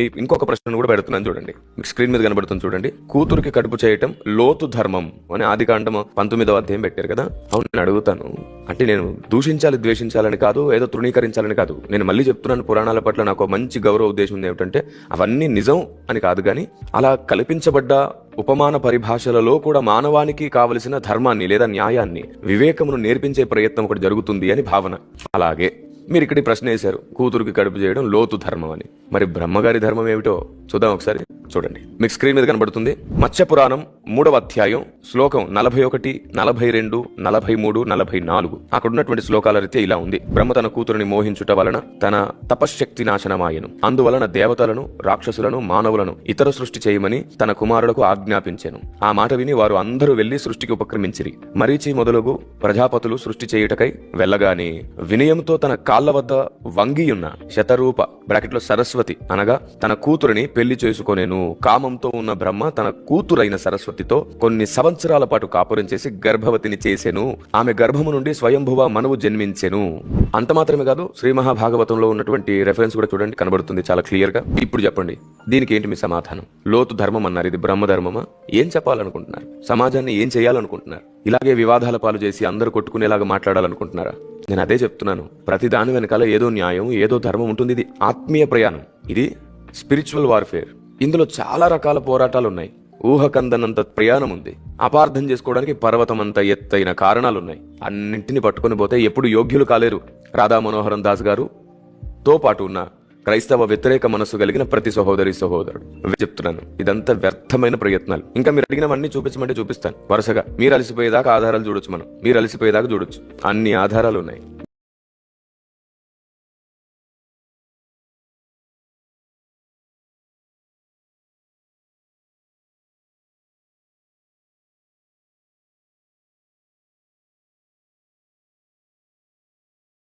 ఇంకొక ప్రశ్నను కూడా పెడుతున్నాను చూడండి. మీకు స్క్రీన్ మీద కనబడుతుంది చూడండి. కూతురికి కడుపు చేయటం లోతు ధర్మం అని ఆది కాండం పంతొమ్మిదవ అధ్యాయం పెట్టారు కదా? అవును నేను అడుగుతాను. అంటే నేను దూషించాలి ద్వేషించాలని కాదు ఏదో తృణీకరించాలని కాదు. నేను మళ్ళీ చెప్తున్నాను పురాణాల పట్ల నాకు ఒక మంచి గౌరవ ఉద్దేశం ఉంది ఏమిటంటే అవన్నీ నిజం అని కాదు కానీ అలా కల్పించబడ్డ ఉపమాన పరిభాషలలో కూడా మానవానికి కావలసిన ధర్మాన్ని లేదా న్యాయాన్ని వివేకమును నేర్పించే ప్రయత్నం ఒకటి జరుగుతుంది అని భావన. అలాగే మీరు ఇక్కడ ప్రశ్న వేశారు కూతురుకి కడుపు చేయడం లోతు ధర్మం అని మరి బ్రహ్మగారి ధర్మం ఏమిటో చూద్దాం ఒకసారి. చూడండి. మీకు స్క్రీన్ మీద కనబడుతుంది. మత్స్య పురాణం మూడవ అధ్యాయం శ్లోకం నలభై ఒకటి నలభై రెండు నలభై మూడు నలభై నాలుగు అక్కడ ఉన్నటువంటి శ్లోకాల రీతి ఇలా ఉంది. బ్రహ్మ తన కూతురుని మోహించుట వలన తన తపశ్శక్తి నాశనమాయను. అందువలన దేవతలను రాక్షసులను మానవులను ఇతర సృష్టి చేయమని తన కుమారులకు ఆజ్ఞాపించాను. ఆ మాట విని వారు అందరూ వెళ్ళి సృష్టికి ఉపక్రమించిరి. మరీచి మొదలగు ప్రజాపతులు సృష్టి చేయుటకై వెళ్ళగానే వినయంతో తన కాళ్ళ వద్ద వంగియున్న శతరూప బ్రాకెట్లో సరస్వతి అనగా తన కూతురిని పెళ్ళి చేసుకునేను కామంతో ఉన్న బ్రహ్మ తన కూతురైన సరస్వతితో కొన్ని సంవత్సరాల పాటు కాపురం చేసి గర్భవతిని చేసెను. ఆమె గర్భము నుండి స్వయంభువ మనవు జన్మించెను. అంత మాత్రమే కాదు శ్రీ మహాభాగవతంలో ఉన్నటువంటి రెఫరెన్స్ కూడా చూడండి కనబడుతుంది చాలా క్లియర్గా. ఇప్పుడు చెప్పండి దీనికి ఏంటి మీ సమాధానం? లోతు ధర్మం అన్నారు ఇది బ్రహ్మధర్మమా ఏం చెప్పాలనుకుంటున్నారు? సమాజాన్ని ఏం చేయాలనుకుంటున్నారు? ఇలాగే వివాదాల పాలు చేసి అందరూ కొట్టుకునేలాగా మాట్లాడాలనుకుంటున్నారా? నేను అదే చెప్తున్నాను ప్రతి దాని వెనకాల ఏదో న్యాయం ఏదో ధర్మం ఉంటుంది ఇది ఆత్మీయ ప్రయాణం. ఇది స్పిరిచువల్ వార్ఫేర్ ఇందులో చాలా రకాల పోరాటాలు ఉన్నాయి ఊహకందనంత ప్రయాణం ఉంది అపార్థం చేసుకోవడానికి పర్వతం అంత ఎత్తైన కారణాలున్నాయి. అన్నింటిని పట్టుకొని పోతే ఎప్పుడు యోగ్యులు కాలేరు. రాధా మనోహరం దాస్ గారు తో పాటు ఉన్న క్రైస్తవ వ్యతిరేక మనస్సు కలిగిన ప్రతి సహోదరి సహోదరుడు. చెప్తున్నాను. ఇదంతా వ్యర్థమైన ప్రయత్నాలు. ఇంకా మీరు అడిగినవన్నీ చూపించమంటే చూపిస్తాను. వరుసగా. మీరు అలసిపోయేదాకా ఆధారాలు చూడొచ్చు మనం. మీరు అలసిపోయేదాకా చూడొచ్చు. అన్ని ఆధారాలు ఉన్నాయి